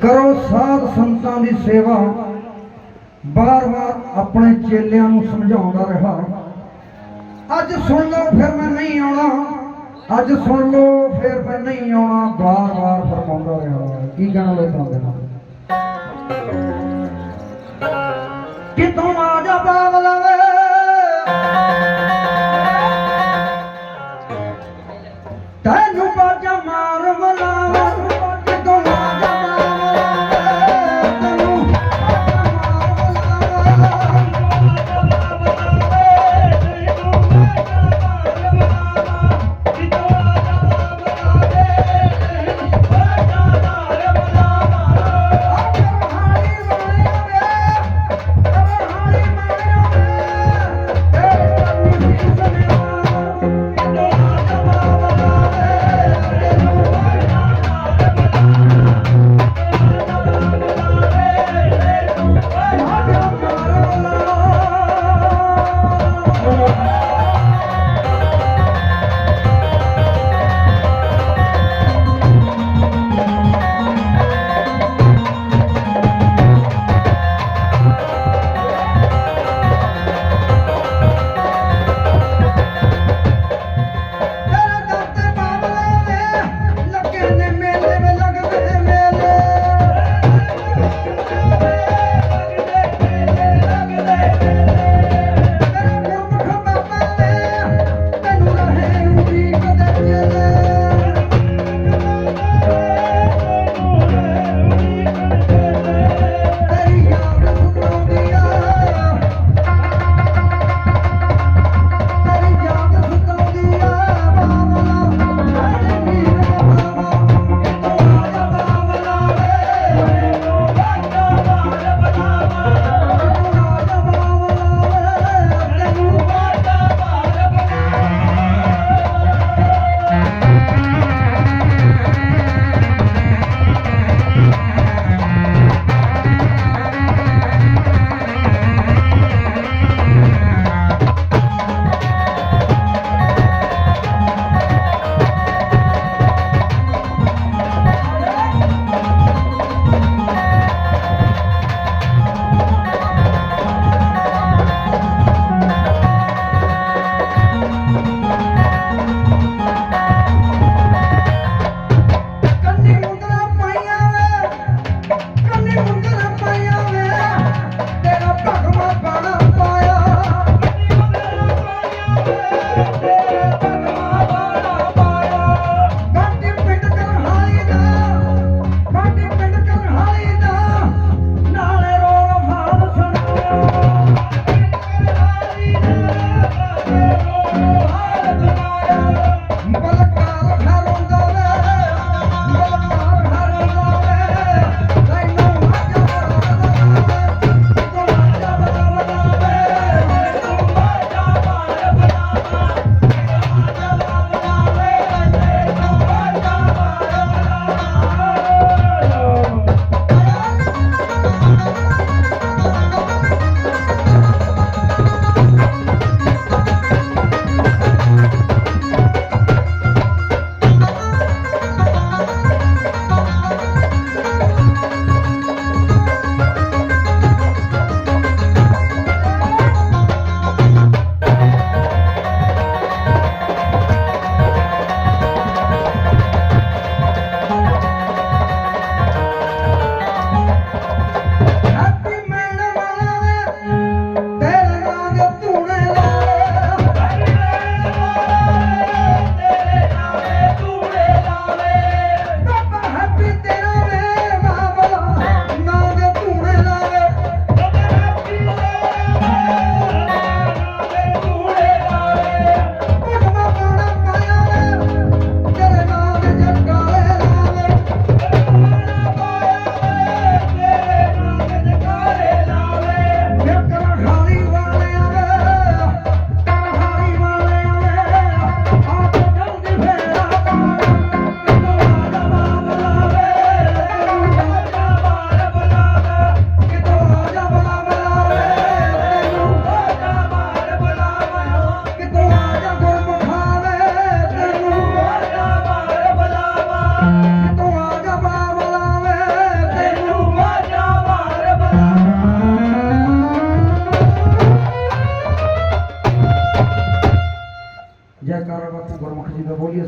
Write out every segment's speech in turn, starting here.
ਕਰੋ ਸਾਧ ਸੰਤਾਂ ਦੀ ਸੇਵਾ। ਬਾਰ-ਬਾਰ ਆਪਣੇ ਚੇਲਿਆਂ ਨੂੰ ਸਮਝਾਉਂਦਾ ਰਿਹਾ। ਅੱਜ ਸੁਣ ਲਓ ਫਿਰ ਮੈਂ ਨਹੀਂ ਆਉਣਾ। ਅੱਜ ਸੁਣ ਲਓ ਫਿਰ ਮੈਂ ਨਹੀਂ ਆਉਣਾ। ਬਾਰ-ਬਾਰ ਫਰਮਾਉਂਦਾ ਰਿਹਾ। ਕੀ ਕਹਿਣਾ ਲੋਕਾਂ ਦੇ ਨਾਲ? ਕਿਤੋਂ ਆ ਜਾ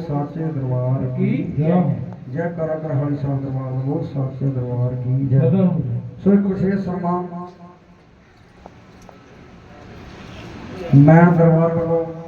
ਸਾਚੇ ਦਰਬਾਰ ਕੀ ਜੈ। ਜੈ। ਕਰਾ ਕਰ ਹਰੀ ਸਾਹਿਬ ਦਰਬਾਰ ਬੋਲ ਸਾਚੇ ਦਰਬਾਰ ਕੀ ਜੈ। ਜੈ। ਸੋ ਇੱਕ ਵਿਸ਼ੇਸ਼ ਸਨਮਾਨ। ਮੈਂ ਦਰਬਾਰ ਵੱਲੋਂ